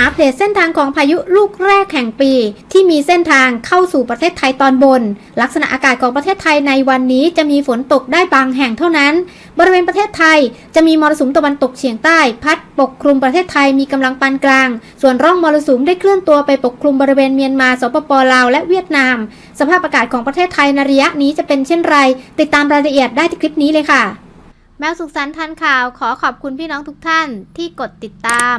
อัปเดตเส้นทางของพายุลูกแรกแห่งปี ที่มีเส้นทางเข้าสู่ประเทศไทยตอนบน ลักษณะอากาศของประเทศไทยในวันนี้จะมีฝนตกได้บางแห่งเท่านั้น บริเวณประเทศไทยจะมีมรสุมตะวันตกเฉียงใต้ พัดปกคลุมประเทศไทยมีกำลังปานกลาง ส่วนร่องมรสุมได้เคลื่อนตัวไปปกคลุมบริเวณเมียนมาสปปลาวและเวียดนาม สภาพอากาศของประเทศไทยในระยะนี้จะเป็นเช่นไร ติดตามรายละเอียดได้ที่คลิปนี้เลยค่ะแมวสุขสันต์ทันข่าวขอขอบคุณพี่น้องทุกท่านที่กดติดตาม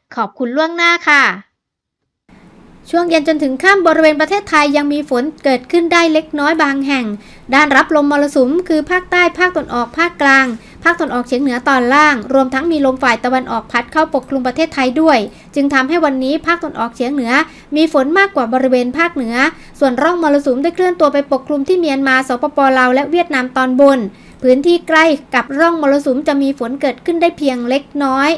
ขอบคุณล่วงหน้าค่ะ ช่วงเย็นจนถึงค่ำบริเวณประเทศไทยยังมีฝนเกิดขึ้นได้เล็กน้อยบางแห่ง ด้านรับลมมรสุมคือภาคใต้ภาคตะวันออกภาคกลาง ภาคตะวันออกเฉียงเหนือตอนล่าง รวมทั้งมีลมฝ่ายตะวันออกพัดเข้าปกคลุมประเทศไทยด้วย จึงทำให้วันนี้ภาคตะวันออกเฉียงเหนือ มีฝนมากกว่าบริเวณภาคเหนือ ส่วนร่องมรสุมได้เคลื่อนตัวไปปกคลุมที่เมียนมาสปปลาวและเวียดนามตอนบนพื้นที่ใกล้กับร่องมรสุมจะมีฝนเกิดขึ้นได้เพียงเล็กน้อย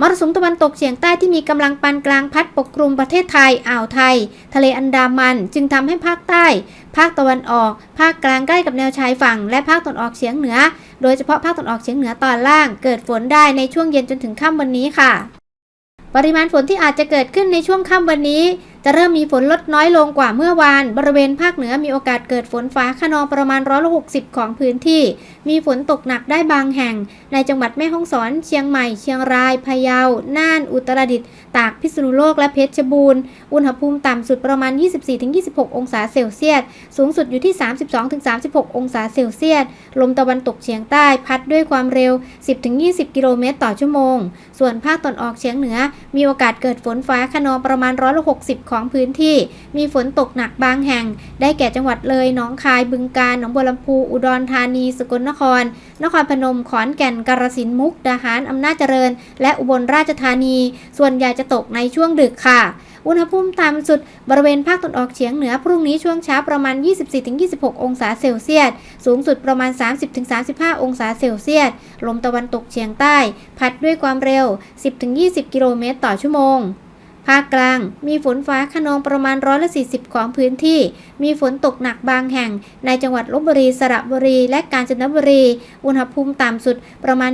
มรสุมตะวันตกเฉียงใต้ที่มีกำลังปานกลางพัดปกคลุมประเทศไทย อ่าวไทย ทะเลอันดามัน จึงทำให้ภาคใต้ ภาคตะวันออก ภาคกลางใกล้กับแนวชายฝั่ง และภาคตะวันออกเฉียงเหนือ โดยเฉพาะภาคตะวันออกเฉียงเหนือตอนล่าง เกิดฝนได้ในช่วงเย็นจนถึงค่ำวันนี้ค่ะ ปริมาณฝนที่อาจจะเกิดขึ้นในช่วงค่ำวันนี้ จะเริ่มมีฝนลดน้อยลงกว่าเมื่อวาน บริเวณภาคเหนือมีโอกาสเกิดฝนฟ้าขนองประมาณร้อยละหกสิบของพื้นที่ มีฝนตกหนักได้บางแห่ง ในจังหวัดแม่ฮ่องสอน เชียงใหม่ เชียงราย พะเยา น่าน อุตรดิตถ์ ตาก พิษณุโลก และเพชรบูรณ์ อุณหภูมิต่ำสุดประมาณ 24-26 องศาเซลเซียส สูงสุดอยู่ที่ 32-36 องศาเซลเซียส ลมตะวันตกเฉียงใต้พัดด้วยความเร็ว 10-20 กิโลเมตรต่อชั่วโมง ส่วนภาคตอนออกเฉียงเหนือ มีโอกาสเกิดฝนฟ้าขนองประมาณร้อยละ60 ของพื้นที่ มีฝนตกหนักบางแห่ง ได้แก่จังหวัดเลย หนองคาย บึงกาฬ หนองบัวลำพู อุดรธานี สกลนคร นครพนม ขอนแก่น กาฬสินธุ์ มุกดาหาร อำนาจเจริญ และอุบลราชธานี ส่วนใหญ่จะตกในช่วงดึกค่ะ อุณหภูมิต่ำสุดบริเวณภาคตะวันออกเฉียงเหนือพรุ่งนี้ช่วงเช้าประมาณ 24-26 องศาเซลเซียส สูงสุดประมาณ 30-35 องศาเซลเซียส ลมตะวันตกเฉียงใต้ พัดด้วยความเร็ว 10-20 กิโลเมตรต่อชั่วโมงาคกลาง มีฝนฟ้าขนองประมาณร้อยละ40 ของพื้นที่ มีฝนตกหนักบางแห่ง ในจังหวัดลบบุรี สระบุรี และกาญจนบุรี อุณหภูมิต่ำสุดประมาณ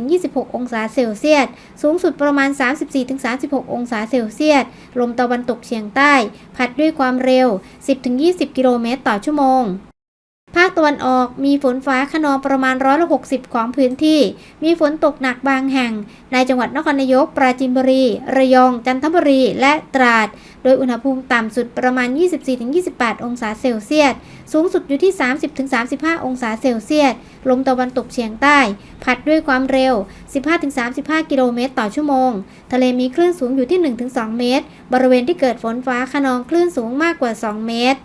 24-26 องศาเซลเซียส สูงสุดประมาณ 34-36 องศาเซลเซียส ลมตะวันตกเฉียงใต้ พัดด้วยความเร็ว 10-20 กิโลเมตรต่อชั่วโมง ภาคตะวันออกมีฝนฟ้าขนองประมาณร้อยละ60ของพื้นที่ มีฝนตกหนักบางแห่ง ในจังหวัดนครนายก ปราจีนบุรี ระยอง จันทบุรี และตราด โดยอุณหภูมิต่ำสุดประมาณ 24-28 องศาเซลเซียส สูงสุดอยู่ที่ 30-35 องศาเซลเซียส ลมตะวันตกเฉียงใต้ พัดด้วยความเร็ว 15-35 กิโลเมตรต่อชั่วโมง ทะเลมีคลื่นสูงอยู่ที่ 1-2 เมตร บริเวณที่เกิดฝนฟ้าขนองคลื่นสูงมากกว่า 2 เมตร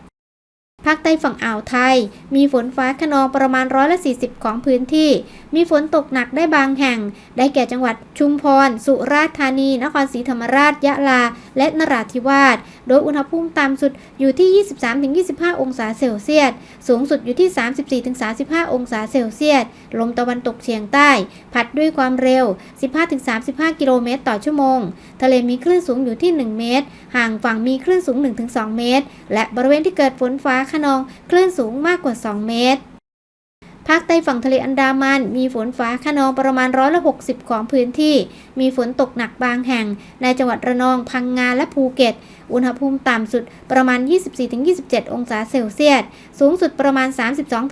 าคใต้ฝั่งอ่าวไทย มีฝนฟ้าขนองประมาณร้อยละ 40 ของพื้นที่ มีฝนตกหนักได้บางแห่ง ได้แก่จังหวัดชุมพร สุราษฎร์ธานี นครศรีธรรมราช ยะลา และนราธิวาส โดยอุณหภูมิต่ำสุดอยู่ที่ 23-25 องศาเซลเซียส สูงสุดอยู่ที่ 34-35 องศาเซลเซียส ลมตะวันตกเฉียงใต้ พัดด้วยความเร็ว 15-35 กิโลเมตรต่อชั่วโมง ทะเลมีคลื่นสูงอยู่ที่ 1 เมตร ห่างฝั่งมีคลื่นสูง 1-2 เมตร และบริเวณที่เกิดฝนฟ้าขนอง คลื่นสูงมากกว่า 2 เมตร ภาคใต้ฝั่งทะเลอันดามันมีฝนฟ้าขนองประมาณร้อยละ60 ของพื้นที่ มีฝนตกหนักบางแห่ง ในจังหวัดระนอง พังงาและภูเก็ต อุณหภูมิต่ำสุดประมาณ 24-27 องศาเซลเซียส สูงสุดประมาณ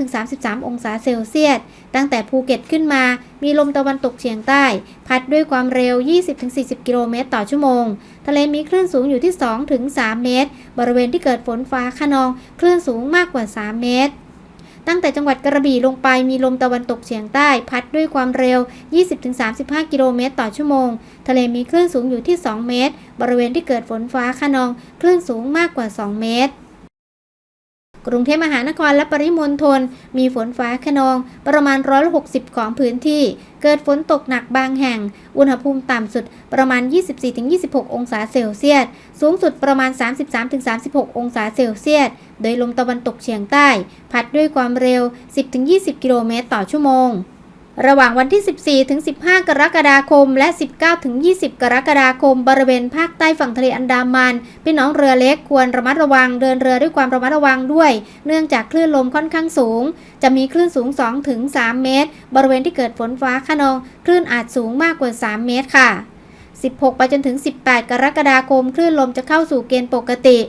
32-33 องศาเซลเซียส ตั้งแต่ภูเก็ตขึ้นมา มีลมตะวันตกเฉียงใต้ พัดด้วยความเร็ว 20-40 กิโลเมตรต่อชั่วโมง ทะเลมีคลื่นสูงอยู่ที่ 2-3 เมตร บริเวณที่เกิดฝนฟ้าคะนอง คลื่นสูงมากกว่า 3 เมตร ตั้งแต่จังหวัดกระบี่ลงไปมีลมตะวันตกเฉียงใต้ พัดด้วยความเร็ว 20-35 กิโลเมตรต่อชั่วโมง ทะเลมีคลื่นสูงอยู่ที่ 2 เมตร บริเวณที่เกิดฝนฟ้าคะนอง คลื่นสูงมากกว่า 2 เมตร กรุงเทพมหานครและปริมณฑลมีฝนฟ้าขนองประมาณร้อยละ60 ของพื้นที่ เกิดฝนตกหนักบางแห่ง อุณหภูมิต่ำสุดประมาณ 24-26 องศาเซลเซียส สูงสุดประมาณ 33-36 องศาเซลเซียส โดยลมตะวันตกเฉียงใต้ พัดด้วยความเร็ว 10-20 กิโลเมตรต่อชั่วโมง ระหว่างวันที่ 14 ถึง 15 กรกฎาคม และ 19 ถึง 20 กรกฎาคม บริเวณภาคใต้ฝั่งทะเลอันดามัน พี่น้องเรือเล็กควรระมัดระวังเดินเรือด้วยความระมัดระวังด้วย เนื่องจากคลื่นลมค่อนข้างสูง จะมีคลื่นสูง 2 ถึง 3 เมตร บริเวณที่เกิดฝนฟ้าขนอง คลื่นอาจสูงมากกว่า 3 เมตรค่ะ 16 ไปจนถึง 18 กรกฎาคม คลื่นลมจะเข้าสู่เกณฑ์ปกติ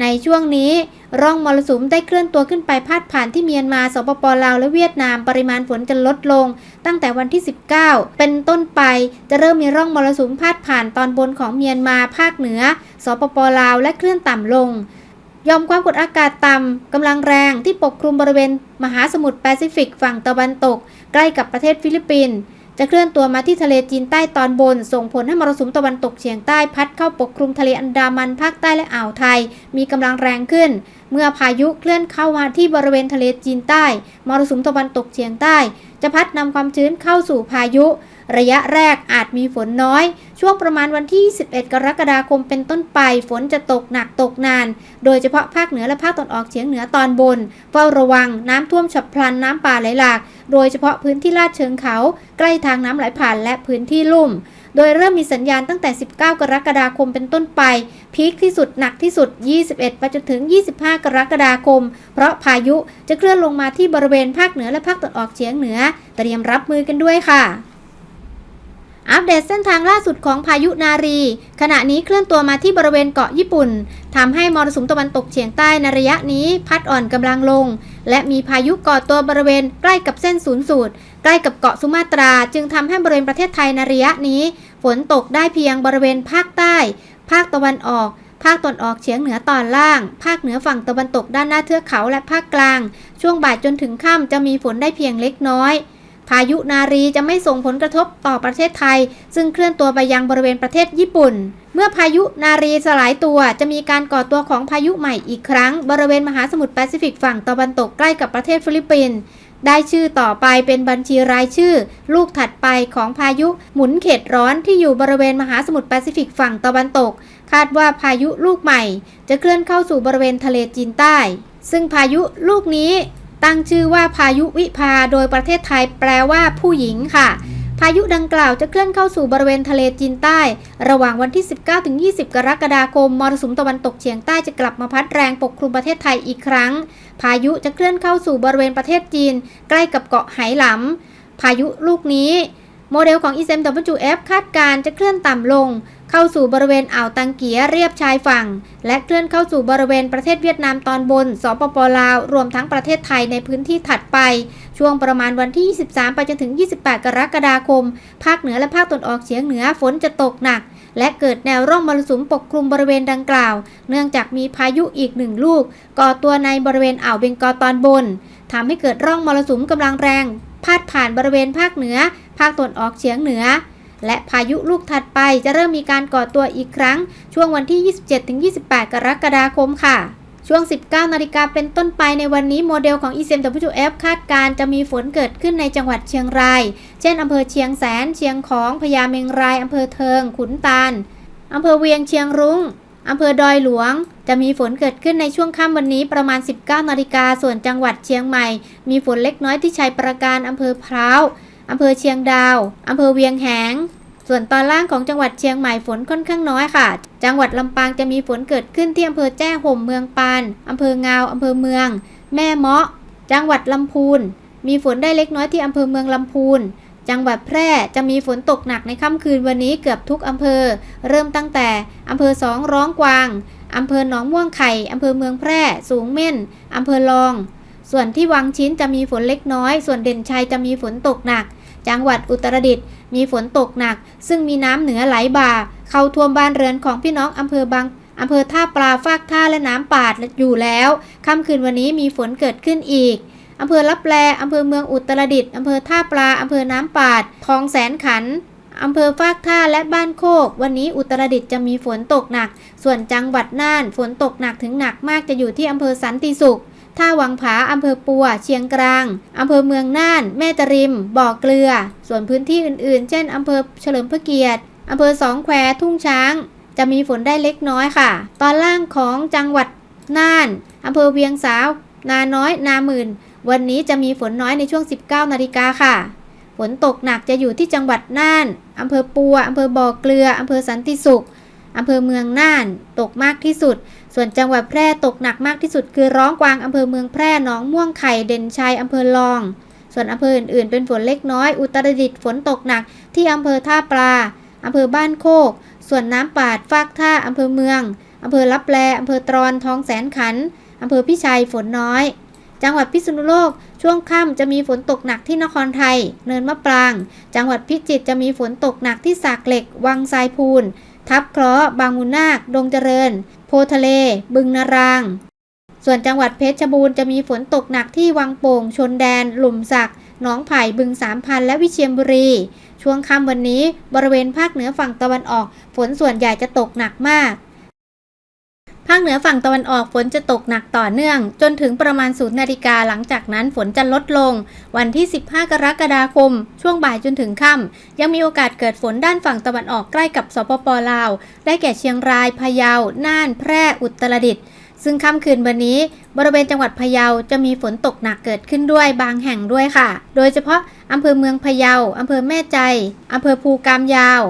ในช่วงนี้ ร่องมรสุมได้เคลื่อนตัวขึ้นไปพาดผ่านที่เมียนมาสปปลาวและเวียดนาม ปริมาณฝนจะลดลง ตั้งแต่วันที่ 19 เป็นต้นไปจะเริ่มมีร่องมรสุมพาดผ่านตอนบนของเมียนมาภาคเหนือสปปลาวและเคลื่อนต่ำลงยอมความกดอากาศต่ำกำลังแรงที่ปกคลุมบริเวณมหาสมุทรแปซิฟิกฝั่งตะวันตก ใกล้กับประเทศฟิลิปปินส์ จะเคลื่อนตัวมาที่ทะเลจีนใต้ตอนบน ส่งผลให้มรสุมตะวันตกเฉียงใต้พัดเข้าปกคลุมทะเลอันดามันภาคใต้และอ่าวไทย มีกำลังแรงขึ้น เมื่อพายุเคลื่อนเข้ามาที่บริเวณทะเลจีนใต้ มรสุมตะวันตกเฉียงใต้ จะพัดนำความชื้นเข้าสู่พายุ ระยะแรกอาจมีฝนน้อย ช่วงประมาณวันที่21กรกฎาคมเป็นต้นไป ฝนจะตกหนักตกนาน โดยเฉพาะภาคเหนือและภาคตะวันออกเฉียงเหนือตอนบน เฝ้าระวังน้ำท่วมฉับพลันน้ำป่าไหลหลาก โดยเฉพาะพื้นที่ลาดเชิงเขา ใกล้ทางน้ำไหลผ่านและพื้นที่ลุ่ม โดยเริ่มมีสัญญาณตั้งแต่ 19 กรกฎาคมเป็นต้นไป พีคที่สุดหนักที่สุด 21 ไปจนถึง 25 กรกฎาคม เพราะพายุจะเคลื่อนลงมาที่บริเวณภาคเหนือและภาคตะวันออกเฉียงเหนือ เตรียมรับมือกันด้วยค่ะ อัปเดตเส้นทางล่าสุดของพายุนารี ขณะนี้เคลื่อนตัวมาที่บริเวณเกาะญี่ปุ่นทำให้มรสุมตะวันตกเฉียงใต้ในระยะนี้พัดอ่อนกำลังลง และมีพายุก่อตัวบริเวณใกล้กับเส้นศูนย์สูตร ใกล้กับเกาะสุมาตรา จึงทำให้บริเวณประเทศไทยในระยะนี้ ฝนตกได้เพียงบริเวณภาคใต้ ภาคตะวันออกภาคตะวันออกเฉียงเหนือตอนล่าง ภาคเหนือฝั่งตะวันตกด้านหน้าเทือกเขาและภาคกลาง ช่วงบ่ายจนถึงค่ำจะมีฝนได้เพียงเล็กน้อย พายุนารีจะไม่ส่งผลกระทบต่อประเทศไทย ซึ่งเคลื่อนตัวไปยังบริเวณประเทศญี่ปุ่น เมื่อพายุนารีสลายตัวจะมีการก่อตัวของพายุใหม่อีกครั้ง บริเวณมหาสมุทรแปซิฟิกฝั่งตะวันตกใกล้กับประเทศฟิลิปปินส์ได้ชื่อต่อไปเป็นบัญชีรายชื่อ ลูกถัดไปของพายุหมุนเขตร้อนที่อยู่บริเวณมหาสมุทรแปซิฟิกฝั่งตะวันตก คาดว่าพายุลูกใหม่ จะเคลื่อนเข้าสู่บริเวณทะเลจีนใต้ ซึ่งพายุลูกนี้ ตั้งชื่อว่าพายุวิภาโดยประเทศไทยแปลว่าผู้หญิงค่ะ พายุดังกล่าวจะเคลื่อนเข้าสู่บริเวณทะเลจีนใต้ ระหว่างวันที่ 19-20 กรกฎาคมมรสุมตะวันตกเฉียงใต้จะกลับมาพัดแรงปกคลุมประเทศไทยอีกครั้ง พายุจะเคลื่อนเข้าสู่บริเวณประเทศจีน ใกล้กับเกาะไหหลำพายุลูกนี้ โมเดลของ ECMWF คาดการณ์จะเคลื่อนต่ำลง เข้าสู่บริเวณอ่าวตังเกียเรียบชายฝั่ง และเคลื่อนเข้าสู่บริเวณประเทศเวียดนามตอนบน สปปลาว รวมทั้งประเทศไทยในพื้นที่ถัดไป ช่วงประมาณวันที่ 23 ไปจนถึง 28 กรกฎาคม ภาคเหนือและภาคตะวันออกเฉียงเหนือฝนจะตกหนัก และเกิดแนวร่องมรสุมปกคลุมบริเวณดังกล่าว เนื่องจากมีพายุอีกหนึ่งลูก ก่อตัวในบริเวณอ่าวเบงกอลตอนบนทำให้เกิดร่องมรสุมกำลังแรง พาดผ่านบริเวณภาคเหนือ ภาคตะวันออกเฉียงเหนือ และพายุลูกถัดไปจะเริ่มมีการก่อตัวอีกครั้ง ช่วงวันที่ 27-28 กรกฎาคมค่ะช่วง 19 นาฬิกาเป็นต้นไปในวันนี้โมเดลของ ECMWF คาดการณ์จะมีฝนเกิดขึ้นในจังหวัดเชียงราย เช่น อำเภอเชียงแสน เชียงของ พญาเมงราย อำเภอเทิง ขุนตาล อำเภอเวียงเชียงรุง้ง อำเภอดอยหลวง จะมีฝนเกิดขึ้นในช่วงค่ำวันนี้ประมาณ 19 นาฬิกาส่วนจังหวัดเชียงใหม่ มีฝนเล็กน้อยที่ชัยประการอำเภอพร้าว อำเภอเชียงดาว อำเภอเวียงแหง ส่วนตอนล่างของจังหวัดเชียงใหม่ฝนค่อนข้างน้อยค่ะ จังหวัดลำปางจะมีฝนเกิดขึ้นที่อำเภอแจ้ห่มเมืองปาน อำเภองาว อำเภอเมือง แม่เมาะ จังหวัดลำพูน มีฝนได้เล็กน้อยที่อำเภอเมืองลำพูน จังหวัดแพร่จะมีฝนตกหนักในค่ำคืนวันนี้เกือบทุกอำเภอ เริ่มตั้งแต่อำเภอสองร้องกวางอำเภอหนองม่วงไข่อำเภอเมืองแพร่ สูงเม่นอำเภอลอง ส่วนที่วังชิ้นจะมีฝนเล็กน้อย ส่วนเด่นชัยจะมีฝนตกหนัก จังหวัดอุตรดิตถ์มีฝนตกหนัก ซึ่งมีน้ำเหนือไหลบ่า เข้าท่วมบ้านเรือนของพี่น้องอำเภอบางอำเภอท่าปลาฟากท่าและน้ำปาดอยู่แล้วค่ำคืนวันนี้มีฝนเกิดขึ้นอีกอำเภอลับแลอำเภอเมืองอุตรดิตถ์อำเภอท่าปลาอำเภอน้ำปาดทองแสนขันอำเภอฟากท่าและบ้านโคก วันนี้อุตรดิตถ์จะมีฝนตกหนัก ส่วนจังหวัดน่านฝนตกหนักถึงหนักมากจะอยู่ที่อำเภอสันติสุข ท่าวังผาอำเภอปัว เชียงกลางอำเภอเมืองน่าน แม่ตะริม บ่อเกลือ ส่วนพื้นที่อื่นๆ เช่นอำเภอเฉลิมพระเกียรติอำเภอสองแควทุ่งช้าง จะมีฝนได้เล็กน้อยค่ะ ตอนล่างของจังหวัดน่านอำเภอเวียงสาว นาน้อย นาหมื่น วันนี้จะมีฝนน้อยในช่วง 19 นาฬิกาค่ะ ฝนตกหนักจะอยู่ที่จังหวัดน่านอำเภอปัวอำเภอบ่อเกลืออำเภอสันติสุข อำเภอเมืองน่านตกมากที่สุด ส่วนจังหวัดแพร่ตกหนักมากที่สุด คือร้องกวางอำเภอเมืองแพร่หนองม่วงไข่เด่นชัยอำเภอลอง ส่วนอำเภออื่นๆ เป็นฝนเล็กน้อย อุตรดิตถ์ฝนตกหนักที่อำเภอท่าปลาอำเภอบ้านโคก ส่วนน้ำปาดฟากท่าอำเภอเมืองอำเภอลับแลอำเภอตรอนทองแสนขันอำเภอพิชัยฝนน้อย จังหวัดพิษณุโลก ช่วงค่ำจะมีฝนตกหนักที่นครไทย เนินมะปราง จังหวัดพิจิตรจะมีฝนตกหนักที่สากเหล็ก วังทรายพูน ทับเคราะห์บางมุนนาค ดงเจริญ โพทะเล บึงนาราง ส่วนจังหวัดเพชรบูรณ์จะมีฝนตกหนักที่วังโป่ง ชนแดน หลุมสักหนองไผ่ บึงสามพัน และวิเชียรบุรี ช่วงค่ำวันนี้ บริเวณภาคเหนือฝั่งตะวันออก ฝนส่วนใหญ่จะตกหนักมาก ภาคเหนือฝั่งตะวันออกฝนจะตกหนักต่อเนื่อง จนถึงประมาณศูนย์นาฬิกาหลังจากนั้นฝนจะลดลง วันที่ 15 กรกฎาคม ช่วงบ่ายจนถึงค่ำยังมีโอกาสเกิดฝนด้านฝั่งตะวันออกใกล้กับสปปลาว ได้แก่เชียงรายพะเยา น่าน แพร่ อุตรดิตถ์ซึ่งค่ำคืนวันนี้บริเวณจังหวัดพะเยาจะมีฝนตกหนักเกิดขึ้นด้วยบางแห่งด้วยค่ะ โดยเฉพาะอำเภอเมืองพะเยาอำเภอแม่ใจอำเภอภูกามยาว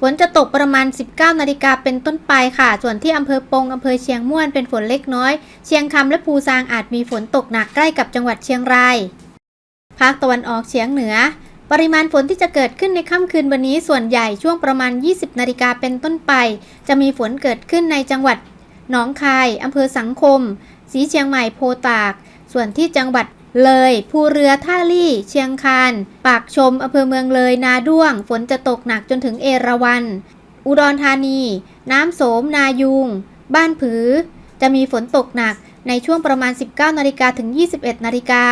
ฝนจะตกประมาณ 19 นาฬิกาเป็นต้นไปค่ะ ส่วนที่อำเภอปงอำเภอเชียงม่วนเป็นฝนเล็กน้อย เชียงคำและภูซางอาจมีฝนตกหนักใกล้กับจังหวัดเชียงราย ภาคตะวันออกเฉียงเหนือ ปริมาณฝนที่จะเกิดขึ้นในค่ำคืนวันนี้ส่วนใหญ่ช่วงประมาณ 20 นาฬิกาเป็นต้นไป จะมีฝนเกิดขึ้นในจังหวัดหนองคายอำเภอสังคม สีเชียงใหม่โพตาก ส่วนที่จังหวัด เลยภูเรือท่าลี่ เชียงคาน ปากชมอำเภอเมืองเลย นาด้วง ฝนจะตกหนักจนถึงเอราวัณ อุดรธานี น้ำโสม นายุง บ้านผือ จะมีฝนตกหนักในช่วงประมาณ 19นาฬิกาถึง 21นาฬิกา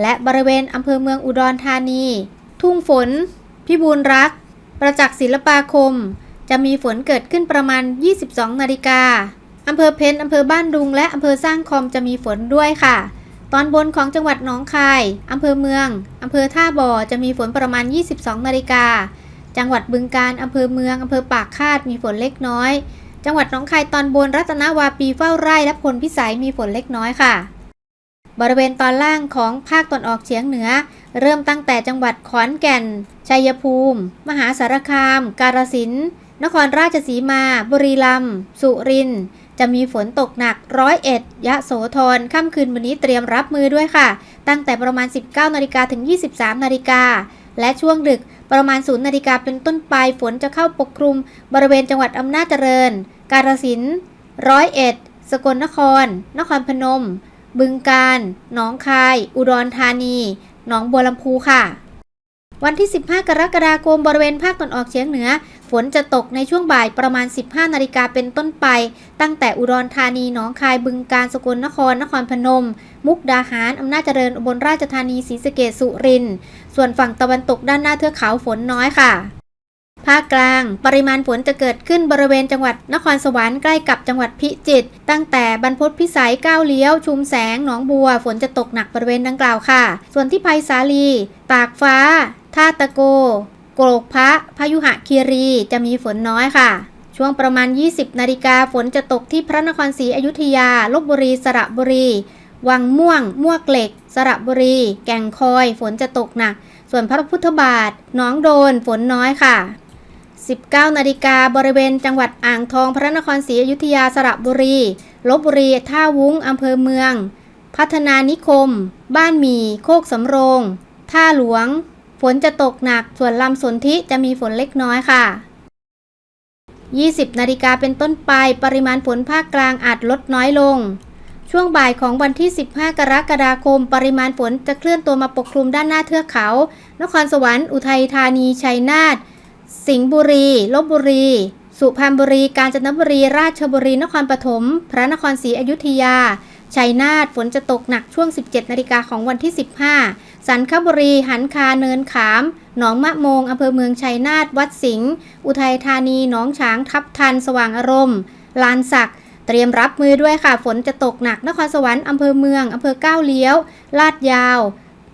และบริเวณอำเภอเมืองอุดรธานี ทุ่งฝน พิบูลรัก ประจักษ์ศิลปาคม จะมีฝนเกิดขึ้นประมาณ 22นาฬิกาอำเภอเพนอำเภอบ้านดุง และอำเภอสร้างคอมจะมีฝนด้วยค่ะ ตอนบนของจังหวัดหนองคาย อำเภอเมือง อำเภอท่าบ่อ จะมีฝนประมาณ 22 นาฬิกา จังหวัดบึงกาฬอำเภอเมือง อำเภอปากคาด มีฝนเล็กน้อย จังหวัดหนองคายตอนบน รัตนวาปีเฝ้าไร่ และพลพิสัย มีฝนเล็กน้อยค่ะ บริเวณตอนล่างของภาคตอนออกเฉียงเหนือ เริ่มตั้งแต่จังหวัดขอนแก่น ชัยภูมิ มหาสารคาม กาฬสินธุ์ นครราชสีมา บุรีรัมย์ สุรินทร์ จะมีฝนตกหนักร้อยเอ็ดยะโสธรค่ำคืนวันนี้เตรียมรับมือด้วยค่ะ ตั้งแต่ประมาณ 19นาฬิกาถึง 23นาฬิกาและช่วงดึกประมาณ0นาฬิกาเป็นต้นไปฝนจะเข้าปกคลุม บริเวณจังหวัดอำนาจเจริญ กาฬสินธุ์ร้อยเอ็ด สกลนคร นครพนม บึงกาฬหนองคาย อุดรธานี หนองบัวลำพูค่ะ วันที่ 15 กรกฎาคมบริเวณภาคตะวันออกเฉียงเหนือ ฝนจะตกในช่วงบ่ายประมาณ 15 นาฬิกาเป็นต้นไป ตั้งแต่อุดรธานี หนองคาย บึงกาฬ สกลนคร นครพนม มุกดาหาร อำนาจเจริญ อุบลราชธานี ศรีสะเกษสุรินทร์ ส่วนฝั่งตะวันตกด้านหน้าเทือกเขาฝนน้อยค่ะ ภาคกลาง ปริมาณฝนจะเกิดขึ้นบริเวณจังหวัดนครสวรรค์ใกล้กับจังหวัดพิจิตร ตั้งแต่บรรพตพิสัยก้าวเลี้ยว ชุมแสง หนองบัว ฝนจะตกหนักบริเวณดังกล่าวค่ะ ส่วนที่ไพศาลี ตากฟ้า ท่าตะโก โกรกพระพยุหะคีรีจะมีฝนน้อยค่ะ ช่วงประมาณ 20 นาฬิกาฝนจะตกที่พระนครศรีอยุธยาลบบุรีสระบุรี วังม่วง มวกเหล็ก สระบุรี แก่งคอย ฝนจะตกหนัก ส่วนพระพุทธบาทหน้องโดนฝนน้อยค่ะ 19 นาฬิกาบริเวณจังหวัดอ่างทองพระนครศรีอยุธยาสระบุรีลบบุรี ท่าวุ้งอำเภอเมือง พัฒนานิคม บ้านมี โคกสำโรง ท่าหลวง ฝนจะตกหนักส่วนลำสนธิจะมีฝนเล็กน้อยค่ะ 20 นาฬิกาเป็นต้นไปปริมาณฝนภาคกลางอาจลดน้อยลง ช่วงบ่ายของวันที่ 15 กรกฎาคม ปริมาณฝนจะเคลื่อนตัวมาปกคลุมด้านหน้าเทือกเขา นครสวรรค์อุทัยธานี ชัยนาท สิงห์บุรี ลบบุรี สุพรรณบุรี กาญจนบุรี ราชบุรี นครปฐม พระนครศรีอยุธยา ชัยนาท ฝนจะตกหนักช่วง 17 นาฬิกาของวันที่ 15 สันคบุรี หันคาเนินขาม หนองมะโมงอำเภอเมืองชัยนาท วัดสิงห์อุทัยธานีหนองฉางทับทัน สว่างอารมณ์ ลานสัก เตรียมรับมือด้วยค่ะ ฝนจะตกหนัก นครสวรรค์อำเภอเมืองอำเภอก้าวเลี้ยว ลาดยาว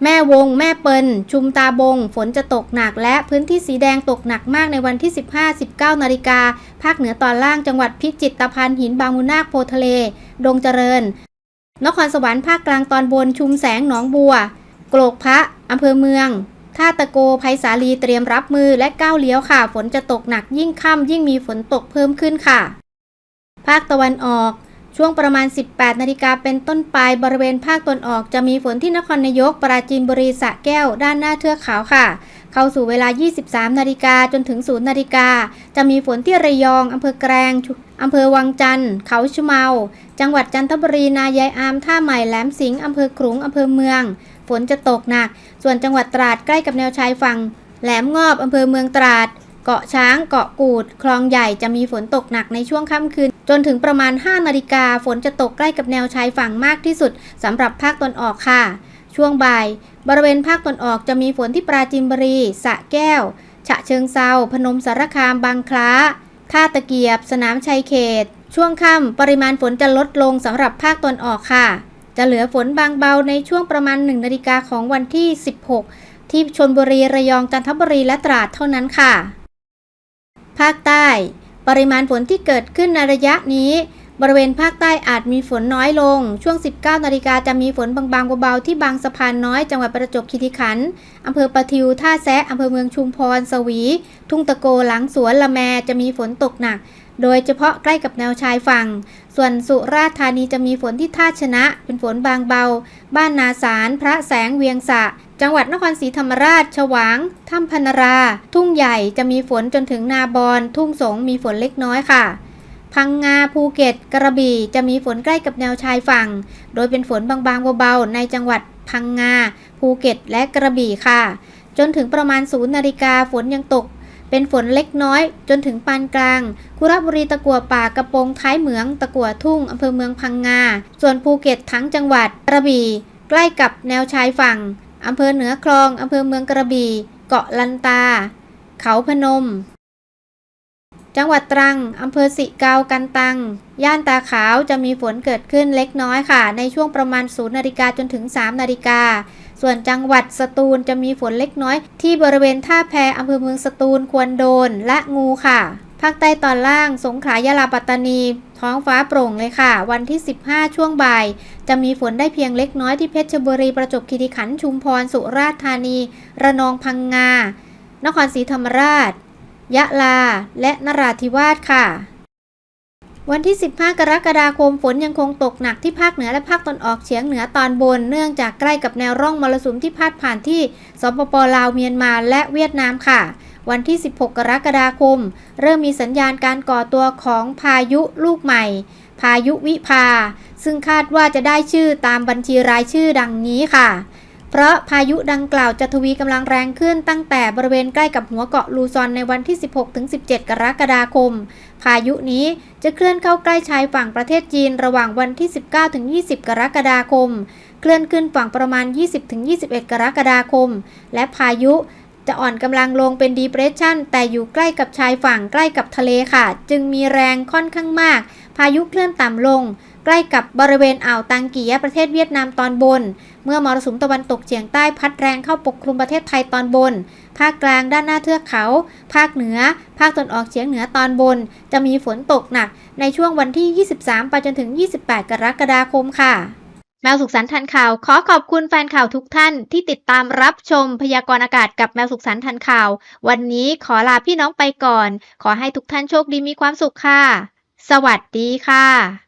แม่วง แม่เปิลชุมตาบง ฝนจะตกหนัก และพื้นที่สีแดงตกหนักมากในวันที่ 15-19 นาฬิกา ภาคเหนือตอนล่างจังหวัดพิจิตรตะพันหินบางมูนาคโพทะเล ดงเจริญ นครสวรรค์ภาคกลางตอนบนชุมแสงหนองบัว กรกพระอำเภอเมืองท่าตะโกภัยสาลีเตรียมรับมือและก้าวเลี้ยวค่ะ ฝนจะตกหนักยิ่งค่ำยิ่งมีฝนตกเพิ่มขึ้นค่ะ ภาคตะวันออก ช่วงประมาณ 18 นาฬิกาเป็นต้นไปบริเวณภาคตะวันออกจะมีฝนที่นครนายก ปราจีนบุรีสะแก้ว ด้านหน้าเทือกเขาค่ะ เข้าสู่เวลา 23 นาฬิกาจนถึง 0 นาฬิกา จะมีฝนที่ระยองอำเภอแกลงอำเภอวังจันทร์ เขาชะเมา จังหวัดจันทบุรีนายายอามท่าใหม่แหลมสิงห์อำเภอขลุงอำเภอเมือง ฝนจะตกหนัก ส่วนจังหวัดตราดใกล้กับแนวชายฝั่ง แหลมงอบอำเภอเมืองตราด เกาะช้าง เกาะกูด คลองใหญ่จะมีฝนตกหนักในช่วงค่ำคืน จนถึงประมาณ 5 นาฬิกา ฝนจะตกใกล้กับแนวชายฝั่งมากที่สุดสำหรับภาคตะวันออกค่ะ ช่วงบ่าย บริเวณภาคตะวันออกจะมีฝนที่ปราจีนบุรี สะแก้ว ฉะเชิงเซา พนมสารคาม บางคล้า ท่าตะเกียบ สนามชัยเขต ช่วงค่ำปริมาณฝนจะลดลงสำหรับภาคตะวันออกค่ะ จะเหลือฝนบางเบาในช่วงประมาณ 1 นาฬิกาของวันที่ 16 ที่ชนบุรีระยองจันทบุรีและตราดเท่านั้นค่ะ ภาคใต้ ปริมาณฝนที่เกิดขึ้นในระยะนี้ บริเวณภาคใต้อาจมีฝนน้อยลง ช่วง 19 นาฬิกาจะมีฝนบางๆเบาๆที่บางสะพานน้อยจังหวัดประจวบคีรีขันธ์อำเภอปะทิวท่าแซะอำเภอเมืองชุมพร สวี ทุ่งตะโกหลังสวนละแมจะมีฝนตกหนักโดยเฉพาะใกล้กับแนวชายฝั่ง ส่วนสุราษฎร์ธานีจะมีฝนที่ท่าชนะ เป็นฝนบางเบา บ้านนาสาร พระแสงเวียงสะ จังหวัดนครศรีธรรมราช ฉวาง ถ้ำพนรา ทุ่งใหญ่จะมีฝนจนถึงนาบอนทุ่งสงมีฝนเล็กน้อยค่ะ พังงาภูเก็ต กระบี่จะมีฝนใกล้กับแนวชายฝั่ง โดยเป็นฝนบางๆเบาๆในจังหวัดพังงาภูเก็ต และกระบี่ค่ะ จนถึงประมาณศูนย์นาฬิกาฝนยังตก เป็นฝนเล็กน้อย จนถึงปานกลาง คุระบุรีตะกัวป่ากระโปรงท้ายเหมือง ตะกัวทุ่งอำเภอเมืองพังงา ส่วนภูเก็ตทั้งจังหวัดกระบี่ ใกล้กับแนวชายฝั่งอำเภอเหนือคลองอำเภอเมืองกระบี่ เกาะลันตา เขาพนม จังหวัดตรังอำเภอสิเกากันตัง ย่านตาขาวจะมีฝนเกิดขึ้นเล็กน้อยค่ะ ในช่วงประมาณ 0 นาฬิกาจนถึง 3 นาฬิกา ส่วนจังหวัดสตูลจะมีฝนเล็กน้อย ที่บริเวณท่าแพอำเภอเมืองสตูลควรโดนและงูค่ะ ภาคใต้ตอนล่าง สงขลายาลาปัตตานี ท้องฟ้าโปร่งเลยค่ะ วันที่ 15 ช่วงบ่าย จะมีฝนได้เพียงเล็กน้อยที่เพชรบุรีประจวบคีรีขันธ์ชุมพรสุราษฎร์ธานี ระนองพังงา นครศรีธรรมราช ยะลา และนราธิวาสค่ะ วันที่ 15 กรกฎาคมฝนยังคงตกหนักที่ภาคเหนือและภาคตะวันออกเฉียงเหนือตอนบน เนื่องจากใกล้กับแนวร่องมรสุมที่พาดผ่านที่สปปลาวเมียนมาและเวียดนามค่ะวันที่ 16 กรกฎาคม เริ่มมีสัญญาณการก่อตัวของพายุลูกใหม่ พายุวิภา ซึ่งคาดว่าจะได้ชื่อตามบัญชีรายชื่อดังนี้ค่ะ เพราะพายุดังกล่าวจะทวีกำลังแรงขึ้นตั้งแต่บริเวณใกล้กับหัวเกาะลูซอนในวันที่ 16-17 กรกฎาคม พายุนี้จะเคลื่อนเข้าใกล้ชายฝั่งประเทศจีนระหว่างวันที่ 19-20 กรกฎาคม เคลื่อนขึ้นฝั่งประมาณ 20-21 กรกฎาคม และพายุจะอ่อนกำลังลงเป็น depression แต่อยู่ใกล้กับชายฝั่งใกล้กับทะเลค่ะ จึงมีแรงค่อนข้างมาก พายุเคลื่อนต่ำลง ใกล้กับบริเวณอ่าวตังกียะประเทศเวียดนามตอนบน เมื่อมรสุมตะวันตกเฉียงใต้พัดแรงเข้าปกคลุมประเทศไทยตอนบน ภาคกลางด้านหน้าเทือกเขา ภาคเหนือ ภาคตะวันออกเฉียงเหนือตอนบน จะมีฝนตกหนัก ในช่วงวันที่ 23 ไปจนถึง 28 กรกฎาคมค่ะแมวสุขสันต์ทันข่าว ขอขอบคุณแฟนข่าวทุกท่านที่ติดตามรับชมพยากรณ์อากาศกับแมวสุขสันต์ทันข่าว วันนี้ขอลาพี่น้องไปก่อน ขอให้ทุกท่านโชคดีมีความสุขค่ะ สวัสดีค่ะ